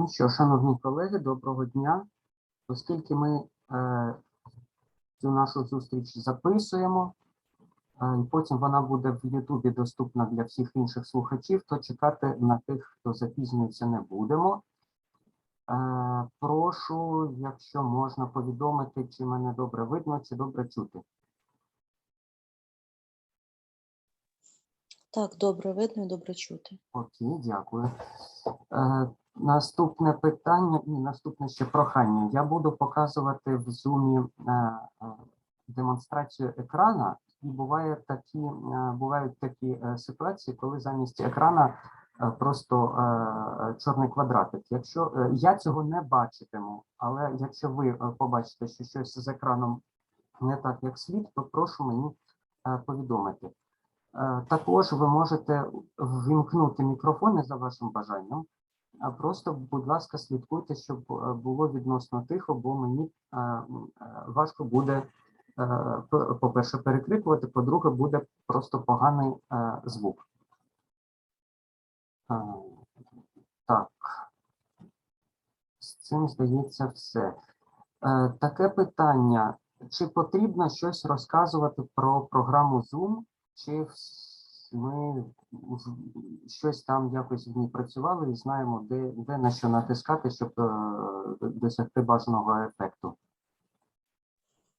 Ну що, шановні колеги, доброго дня. Оскільки ми е, цю нашу зустріч записуємо, е, і потім вона буде в Ютубі доступна для всіх інших слухачів, то чекати на тих, хто запізнюється, не будемо. Е, прошу, якщо можна повідомити, чи мене добре видно, чи добре чути. Так, добре видно і добре чути. Окей, дякую. Е, наступне питання, ні, наступне ще прохання. Я буду показувати в Zoom е, е, демонстрацію екрана, і буває такі, е, бувають такі ситуації, коли замість екрана просто чорний квадратик. Якщо я цього не бачитиму, але якщо ви побачите, що щось з екраном не так, як слід, то прошу мені повідомити. Також ви можете ввімкнути мікрофони за вашим бажанням. Просто, будь ласка, слідкуйте, щоб е, було відносно тихо, бо мені е, е, важко буде, по- по-перше, перекрикувати, по-друге, буде просто поганий звук. Так. З цим, здається, все. Таке питання: чи потрібно щось розказувати про програму Zoom? чи ми щось там якось в ній працювали і знаємо, де, де на що натискати, щоб е, досягти бажаного ефекту.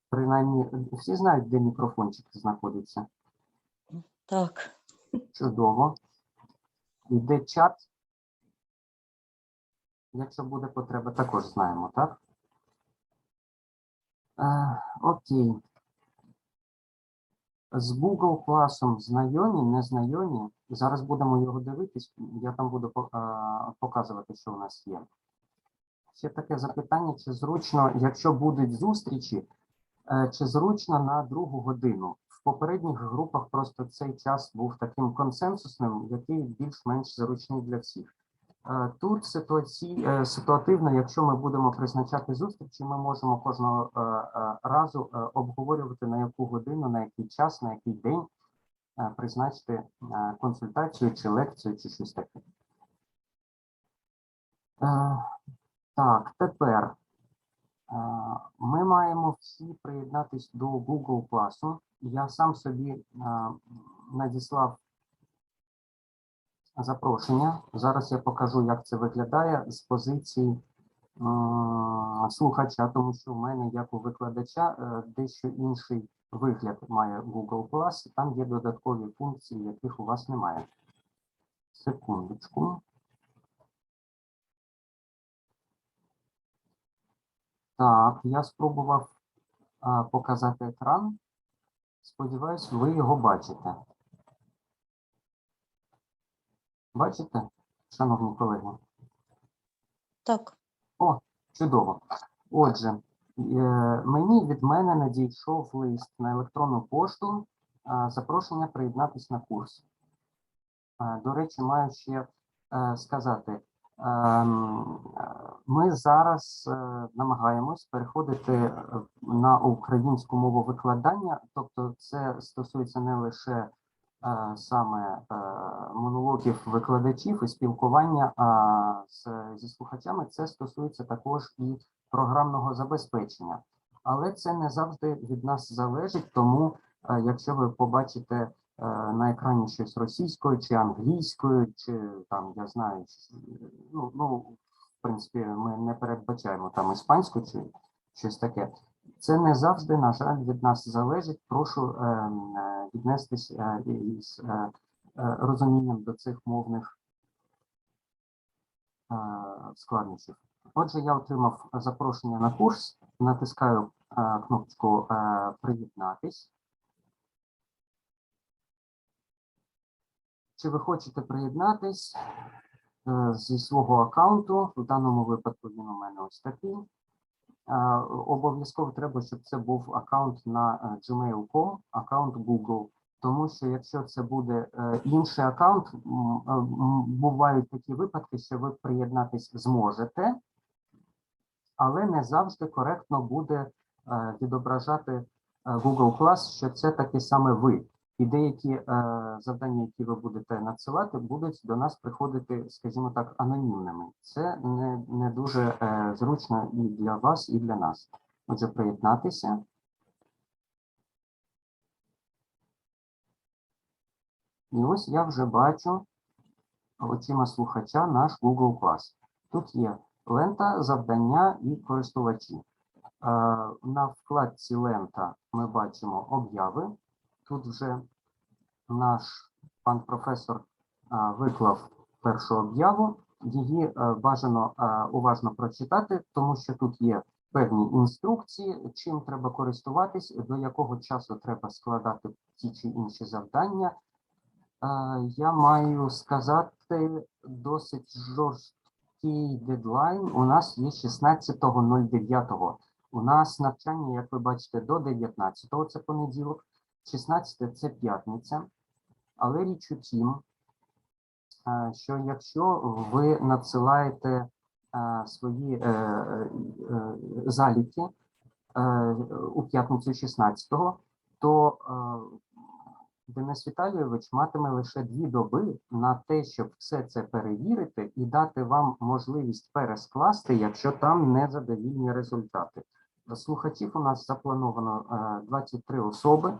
Принаймні, всі знають, де мікрофончик знаходиться. Так, Чудово. І де чат. Якщо буде потреба, також знаємо, так? Е, окей. З Google класом знайомі, незнайомі. Зараз будемо його дивитись. Я там буду показувати, що у нас є. Ще таке запитання: чи зручно, якщо будуть зустрічі, е, чи зручно на другу годину? В попередніх групах просто цей час був таким консенсусним, який більш-менш зручний для всіх. Е, Тут ситуаці... е, ситуативно, якщо ми будемо призначати зустрічі, ми можемо кожного е, разу обговорювати на яку годину, на який час, на який день призначити консультацію чи лекцію, чи щось таке. Так, тепер ми маємо всі приєднатись до Google класу. Я сам собі надіслав запрошення. Зараз я покажу, як це виглядає з позиції слухача, тому що в мене, як у викладача, е, дещо інший вигляд має Google Plus, там є додаткові функції, яких у вас немає. Секундочку. Так, я спробував а, показати екран. Сподіваюсь, ви його бачите. Бачите, шановні колеги? так, О, чудово. Отже, е, мені від мене надійшов лист на електронну пошту запрошення приєднатись на курс. До речі, маю ще е, сказати, ем, ми зараз е, намагаємось переходити на українську мову викладання, тобто це стосується не лише саме е, монологів викладачів і спілкування з, зі слухачами, це стосується також і програмного забезпечення. Але це не завжди від нас залежить, тому е, якщо ви побачите е, на екрані щось російською чи англійською, чи там я знаю, ну, ну в принципі, ми не передбачаємо там іспанську чи щось таке. Це не завжди, на жаль, від нас залежить. Прошу е, е, віднестись е, із розумінням до цих мовних складнощів. Отже, я отримав запрошення на курс, натискаю кнопочку Приєднатись. Чи ви хочете приєднатись зі свого аккаунту? В даному випадку він у мене ось такий. Е, Обов'язково треба, щоб це був аккаунт на е, gmail.com, аккаунт Google. Тому що якщо це буде е, інший аккаунт, бувають такі випадки, що ви приєднатись зможете, але не завжди коректно буде відображати Google Class, що це таки саме ви. І деякі е, завдання, які ви будете надсилати, будуть до нас приходити, скажімо так, анонімними. Це не, не дуже е, зручно і для вас, і для нас. Отже, приєднатися. І ось я вже бачу очима слухача наш Google Class. Тут є лента, завдання і користувачі. Е, На вкладці лента ми бачимо обяви. Тут вже наш пан професор виклав першу об'яву. Її е, бажано е, уважно прочитати, тому що тут є певні інструкції, чим треба користуватись, до якого часу треба складати ті чи інші завдання. Е, Я маю сказати досить жорсткий дедлайн. У нас є 16.09. У нас навчання, як ви бачите, до 19-го, це понеділок. 16 це п'ятниця, але річ у тім, е, що якщо ви надсилаєте е, свої е, заліки у п'ятницю 16-го, то Денис Віталійович матиме лише дві доби на те, щоб все це перевірити і дати вам можливість перескласти, якщо там незадовільні результати. Слухачів у нас заплановано е, 23 особи.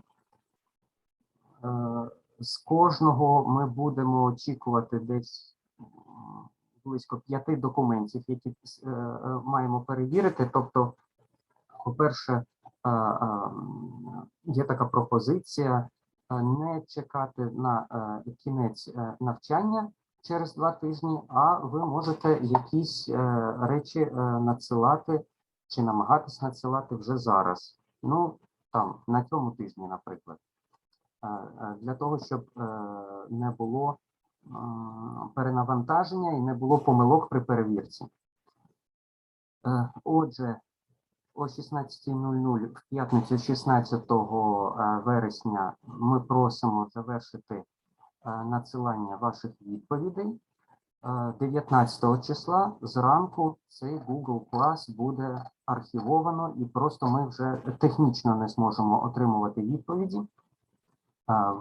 З кожного ми будемо очікувати десь близько п'яти документів, які е, е, маємо перевірити. Тобто, по-перше, є така пропозиція не чекати на е, кінець навчання через два тижні, а ви можете якісь речі надсилати чи намагатись надсилати вже зараз. Ну, там, на цьому тижні, наприклад. Е, е, для того, щоб е, не було перенавантаження і не було помилок при перевірці. Отже, о 16.00 в п'ятницю 16 е, вересня ми просимо завершити надсилання ваших відповідей. Е, 19 числа зранку цей Google Class буде архівовано і просто ми вже технічно не зможемо отримувати відповіді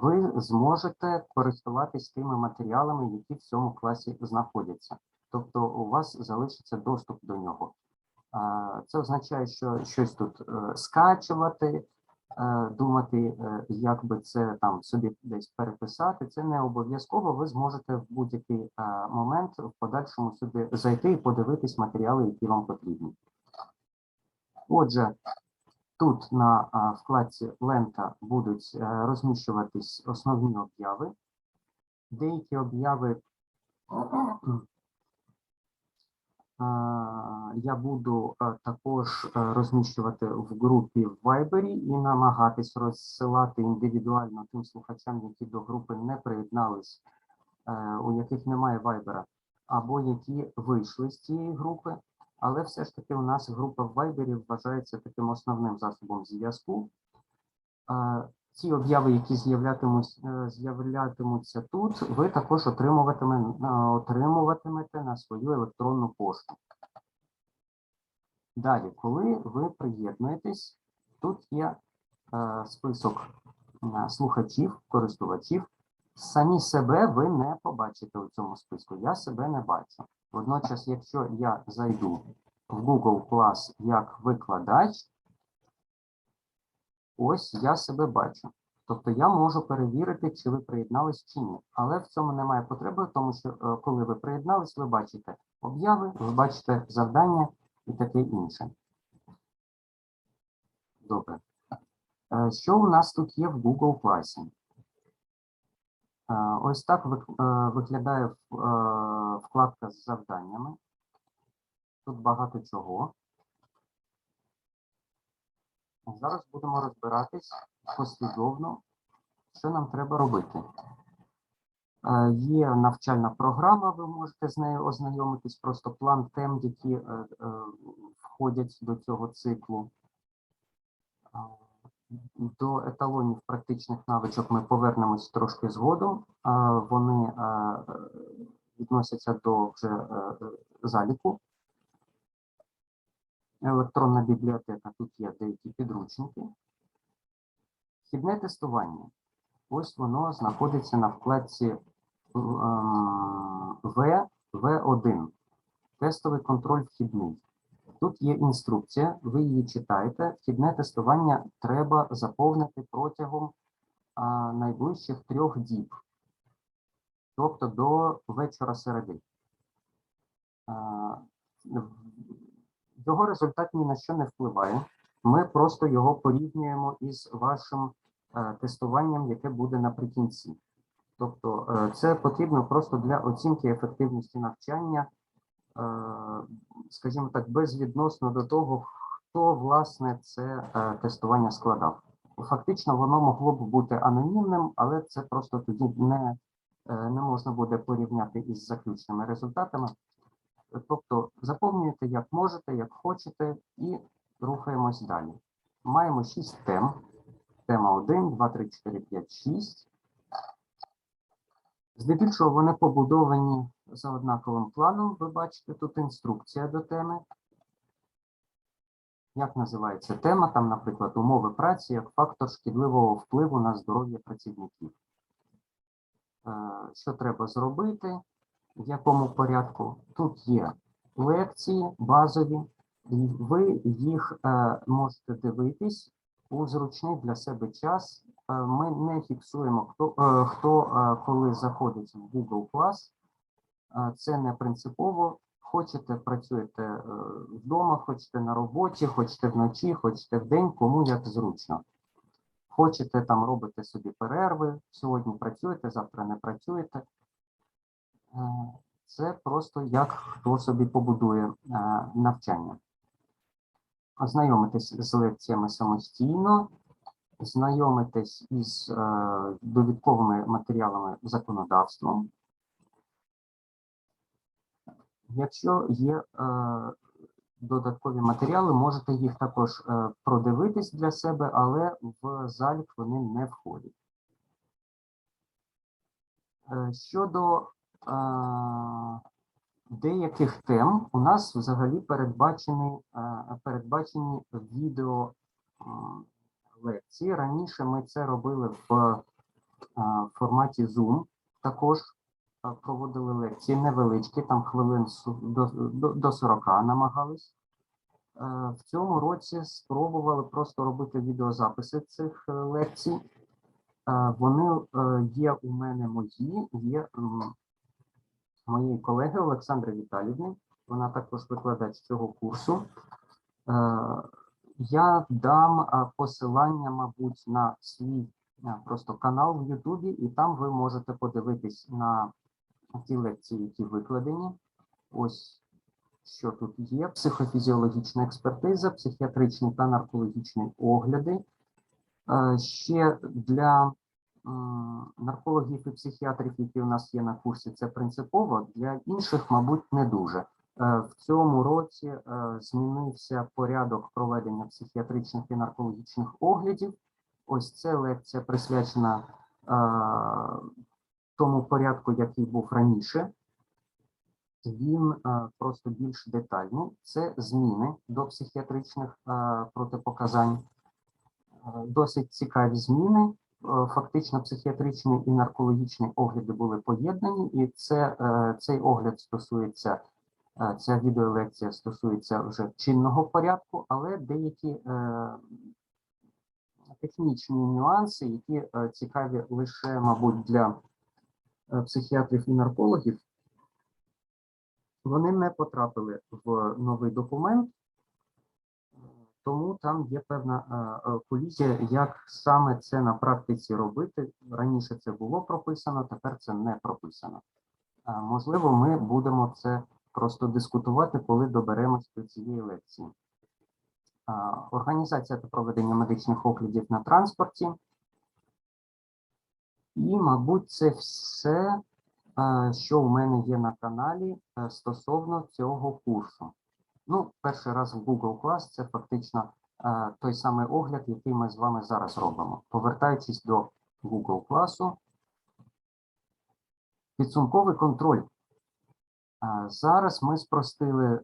ви зможете користуватись тими матеріалами, які в цьому класі знаходяться. Тобто у вас залишиться доступ до нього. Це означає, що щось тут е, скачувати, е, думати, е, як би це там собі десь переписати. Це не обов'язково. Ви зможете в будь-який момент в подальшому сюди зайти і подивитись матеріали, які вам потрібні. Отже, Тут на вкладці лента будуть е, розміщуватись основні обяви. Деякі обяви я буду також е, розміщувати в групі в Viber і намагатись розсилати індивідуально тим слухачам, які до групи не приєднались, е, у яких немає Viber, або які вийшли з цієї групи. Але все ж таки у нас група в Viber вважається таким основним засобом зв'язку. Е, Ці обяви, які е, з'являтимуться тут, ви також е, отримуватимете на свою електронну пошту. Далі, коли ви приєднуєтесь, тут є список слухачів, користувачів. Самі себе ви не побачите у цьому списку. Я себе не бачу. Водночас, якщо я зайду в Google Class як викладач, ось я себе бачу. Тобто я можу перевірити, чи ви приєднались чи ні. Але в цьому немає потреби, тому що е, коли ви приєднались, ви бачите обяви, ви бачите завдання і таке інше. Добре. Е, Що у нас тут є в Google Class? Е, Ось так е, виглядає е, вкладка з завданнями. Тут багато чого. Зараз будемо розбиратись послідовно, що нам треба робити. Є навчальна програма, ви можете з нею ознайомитись, просто план тем, які входять до цього циклу. До еталонів практичних навичок ми повернемось трошки згодом. Вони відносяться до вже е, заліку. Електронна бібліотека, тут є деякі підручники. Вхідне тестування. ось воно знаходиться на вкладці ем, В, В1. Тестовий контроль вхідний. Тут є інструкція, ви її читаєте. Вхідне тестування треба заповнити протягом а, найближчих трьох діб, тобто до вечора середи. А, його результат ні на що не впливає. Ми просто його порівнюємо із вашим е, тестуванням, яке буде наприкінці. Тобто е, це потрібно просто для оцінки ефективності навчання, скажімо так, безвідносно до того, хто власне це е, тестування складав. Фактично, воно могло б бути анонімним, але це просто тоді не, е, не можна буде порівняти із заключними результатами. Тобто заповнюєте як можете, як хочете, і рухаємось далі. Маємо шість тем. Тема 1, 2, 3, 4, 5, 6. Здебільшого вони побудовані за однаковим планом. Ви бачите тут інструкція до теми. Як називається тема? Там, наприклад, умови праці як фактор шкідливого впливу на здоров'я працівників. Е, Що треба зробити, в якому порядку? Тут є лекції базові, і ви їх е, можете дивитись у зручний для себе час. Е, Ми не фіксуємо, хто, хто коли заходить в Google Class. Це не принципово. Хочете, працюєте е, вдома, хочете на роботі, хочете вночі, хочете вдень, кому як зручно. Хочете там робите собі перерви, сьогодні працюєте, завтра не працюєте. Е, Це просто як хто собі побудує е, навчання. Ознайомитесь з лекціями самостійно, знайомитесь із довідковими матеріалами законодавством. Якщо є е, додаткові матеріали, можете їх також е, продивитись для себе, але в залік вони не входять. Е, щодо деяких тем, у нас взагалі передбачені, передбачені відео лекції. Раніше ми це робили в форматі Zoom. Також проводили лекції невеличкі, там хвилин до, до, до 40 намагались. Е, В цьому році спробували просто робити відеозаписи цих е, лекцій. Е, Вони е, є у мене мої, є моєї колеги Олександри Віталівни. Вона також викладач цього курсу. Е, Я дам е, посилання, мабуть, на свій е, просто канал в Ютубі, і там ви можете подивитись на ті лекції, які викладені. Ось що тут є: психофізіологічна експертиза, психіатричні та наркологічні огляди. Е, Ще для наркологів і психіатрів, які у нас є на курсі, це принципово. Для інших, мабуть, не дуже. Е, В цьому році е, змінився порядок проведення психіатричних і наркологічних оглядів. Ось ця лекція присвячена тому порядку, який був раніше. Він е, просто більш детальний. Це зміни до психіатричних е, протипоказань. Е, Досить цікаві зміни. Фактично, психіатричні і наркологічні огляди були поєднані, і це, цей огляд стосується, ця відеолекція стосується вже чинного порядку, але деякі технічні нюанси, які цікаві лише, мабуть, для психіатрів і наркологів, вони не потрапили в новий документ, е, тому там є певна е, е, колізія, як саме це на практиці робити. Раніше це було прописано, тепер це не прописано. Е, Можливо, ми будемо це просто дискутувати, коли доберемось до цієї лекції. Е, Організація та проведення медичних оглядів на транспорті. І, мабуть, це все, е, що у мене є на каналі е, стосовно цього курсу. Ну, перший раз в Google Class це фактично е, той самий огляд, який ми з вами зараз робимо. Повертаючись до Google Class, підсумковий контроль. Зараз ми спростили е,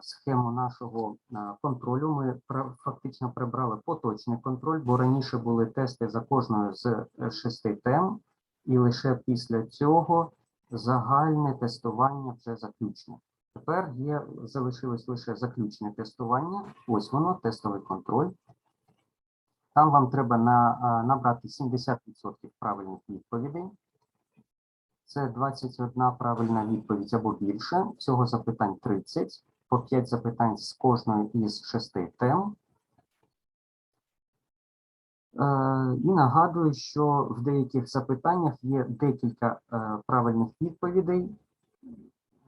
схему нашого е, контролю. Ми фактично прибрали поточний контроль, бо раніше були тести за кожною з е, шести тем, і лише після цього загальне тестування вже заключне. Тепер є залишилось лише заключне тестування. Ось воно, тестовий контроль. Там вам треба на, набрати 70% правильних відповідей. Це 21 правильна відповідь або більше. Всього запитань 30, по 5 запитань з кожної із шести тем. Е, І нагадую, що в деяких запитаннях є декілька е, правильних відповідей.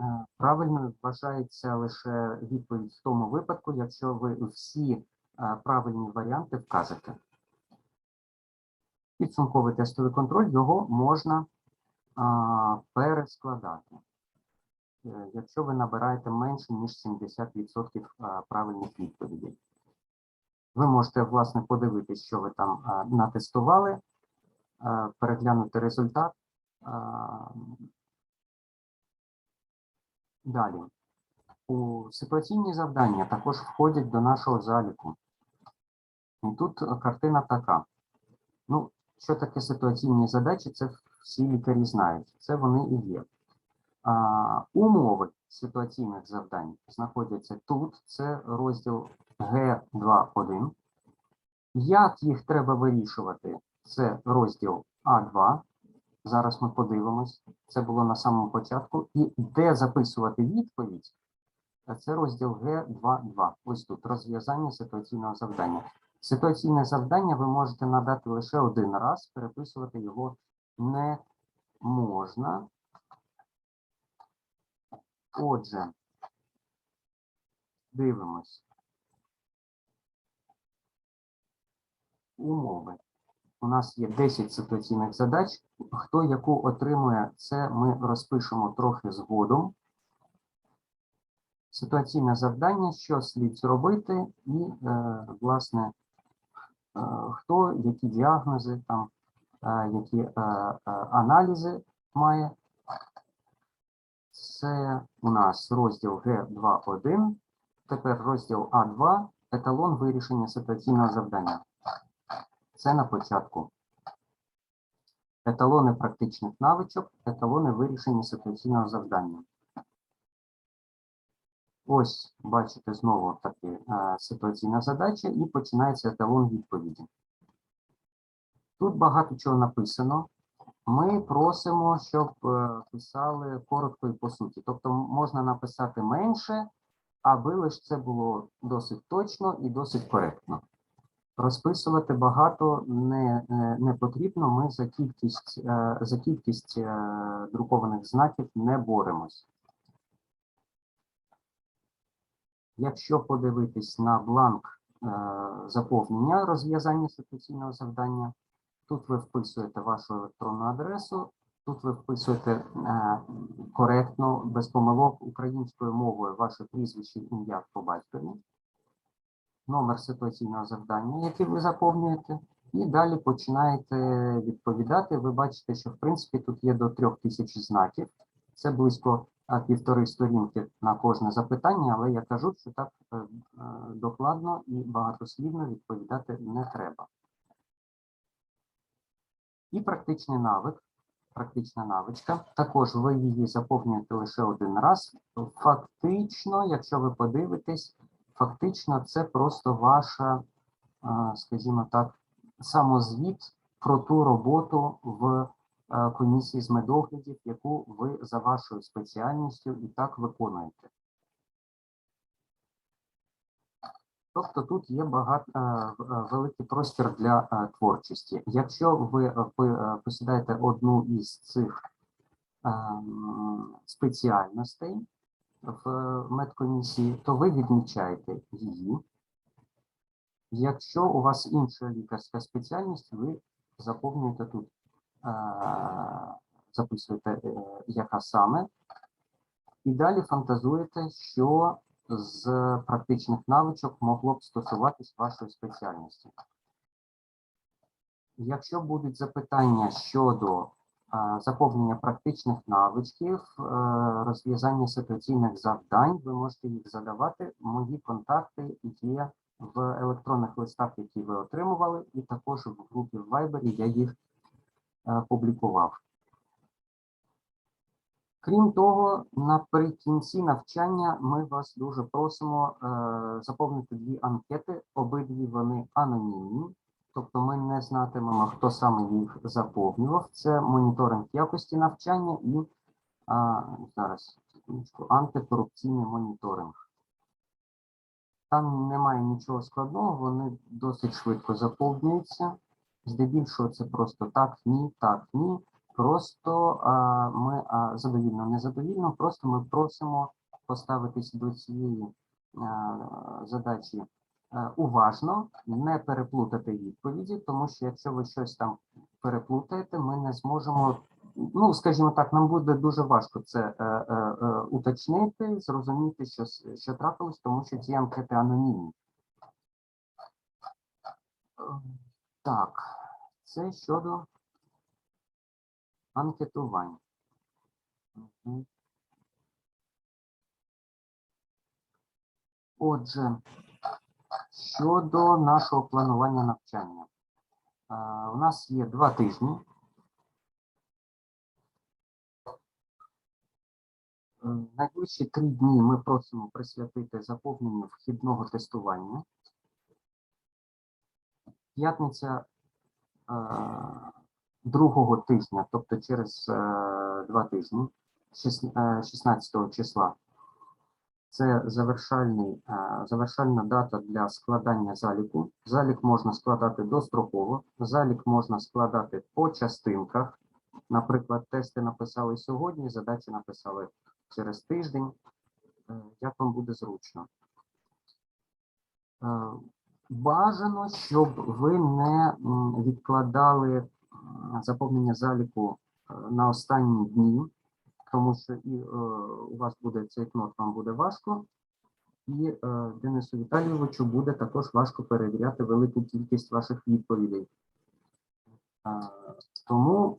Е, Правильною вважається лише відповідь в тому випадку, якщо ви всі правильні варіанти вкажете. Підсумковий тестовий контроль, його можна перескладати. Е, Якщо ви набираєте менше, ніж 70% правильних відповідей. Ви можете, власне, подивитись, що ви там натестували, переглянути результат. Далі. У ситуаційні завдання також входять до нашого заліку. І тут картина така. Ну, що таке ситуаційні задачі, це всі лікарі знають. Це вони і є. А, умови ситуаційних завдань знаходяться тут. Це розділ Г2.1. Як їх треба вирішувати? Це розділ А2. Зараз ми подивимось. Це було на самому початку. І де записувати відповідь? Це розділ Г2.2. Ось тут розв'язання ситуаційного завдання. Ситуаційне завдання ви можете надати лише один раз, переписувати його не можна. Отже, дивимось. Умови. У нас є 10 ситуаційних задач. Хто яку отримує, це ми розпишемо трохи згодом. Ситуаційне завдання, що слід зробити, і, е, власне, е, хто які діагнози, там, які аналізи має. Це у нас розділ Г2.1, тепер розділ А2, еталон вирішення ситуаційного завдання. Це на початку. Еталони практичних навичок, еталони вирішення ситуаційного завдання. Ось, бачите, знову таки ситуаційна задача і починається еталон відповіді. Тут багато чого написано. Ми просимо, щоб е, писали коротко і по суті. Тобто можна написати менше, аби лише це було досить точно і досить коректно. Розписувати багато не, е, не потрібно. Ми за кількість, е, за кількість друкованих знаків не боремось. Якщо подивитись на бланк заповнення розв'язання ситуаційного завдання, тут ви вписуєте вашу електронну адресу, тут ви вписуєте е, коректно, без помилок українською мовою ваше прізвище, ім'я по батькові, номер ситуаційного завдання, яке ви заповнюєте, і далі починаєте відповідати. Ви бачите, що в принципі тут є до трьох тисяч знаків. Це близько а, півтори сторінки на кожне запитання, але я кажу, що так е, е, докладно і багатослівно відповідати не треба. І практичний навик, практична навичка. Також ви її заповнюєте лише один раз. Фактично, якщо ви подивитесь, фактично це просто ваша, скажімо так, самозвіт про ту роботу в е, комісії з медоглядів, яку ви за вашою спеціальністю і так виконуєте. Тобто тут є багато е, е, великий простір для е, творчості. Якщо ви посідаєте одну із цих ем, спеціальностей в медкомісії, то ви відмічаєте її. Якщо у вас інша лікарська спеціальність, ви заповнюєте тут, записуєте, яка саме, і далі фантазуєте, що з практичних навичок могло б стосуватись вашої спеціальності. Якщо будуть запитання щодо заповнення практичних навичків, е, розв'язання ситуаційних завдань. Ви можете їх задавати. Мої контакти є в електронних листах, які ви отримували, і також в групі в Viber я їх е, публікував. Крім того, наприкінці навчання ми вас дуже просимо е, заповнити дві анкети. Обидві вони анонімні, тобто ми не знатимемо, хто саме їх заповнював. Це моніторинг якості навчання і а, зараз антикорупційний моніторинг. Там немає нічого складного, вони досить швидко заповнюються. Здебільшого це просто так, ні, так, ні. Просто а, ми а, задовільно, незадовільно, просто ми просимо поставитись до цієї а, задачі е, уважно, не переплутати відповіді, тому що якщо ви щось там переплутаєте, ми не зможемо. Ну, скажімо так, нам буде дуже важко це е, е, е, уточнити, зрозуміти, що, що трапилось, тому що ці анкети анонімні. Е, Так, це щодо анкетувань. Мгм. Отже, щодо нашого планування навчання. Е, У нас є два тижні. Е, Найближчі три дні ми просимо присвятити заповненню вхідного тестування. П'ятниця е, другого тижня, тобто через е, два тижні, е, 16 числа. Це завершальний, е, завершальна дата для складання заліку. Залік можна складати достроково, залік можна складати по частинках. Наприклад, тести написали сьогодні, задачі написали через тиждень. Е, Як вам буде зручно? Е, Бажано, щоб ви не відкладали заповнення заліку е, на останні дні, тому що і е, у вас буде цей кнот, вам буде важко, і е, Денису Віталійовичу буде також важко перевіряти велику кількість ваших відповідей. Тому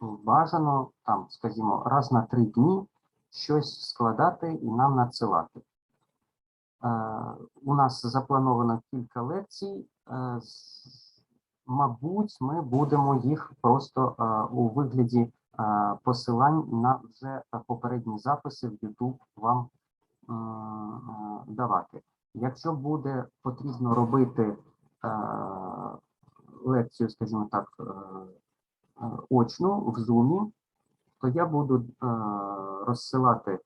бажано там, скажімо, раз на три дні щось складати і нам надсилати. У нас заплановано кілька лекцій. Мабуть, ми будемо їх просто е, у вигляді е, посилань на вже е, попередні записи в YouTube вам давати. Якщо буде потрібно робити лекцію, скажімо так, очну в Zoom, то я буду розсилати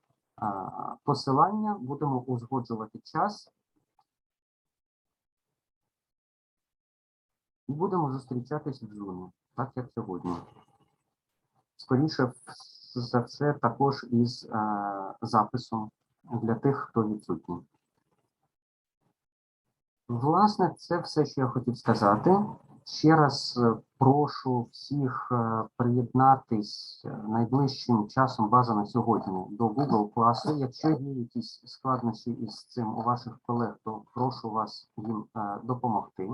посилання, будемо узгоджувати час і будемо зустрічатись в Zoom, так як сьогодні. Скоріше за все, також із е, записом для тих, хто відсутній. Власне, це все, що я хотів сказати. Ще раз е, прошу всіх е, приєднатись е, найближчим часом, бажано сьогодні, до Google класу. Якщо є якісь складнощі із цим у ваших колег, то прошу вас їм допомогти.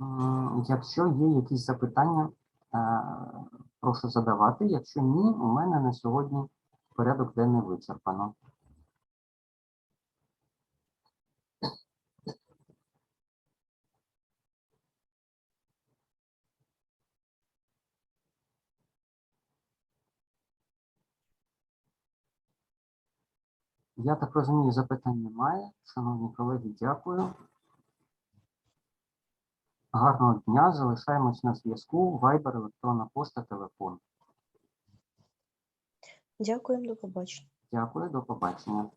М, Якщо є якісь запитання, е, прошу задавати. Якщо ні, у мене на сьогодні порядок денний вичерпано. Я так розумію, запитань немає. Шановні колеги, дякую. Гарного дня. Залишаємось на зв'язку. Вайбер, електронна пошта, телефон. Дякуємо, до побачення. Дякую, до побачення.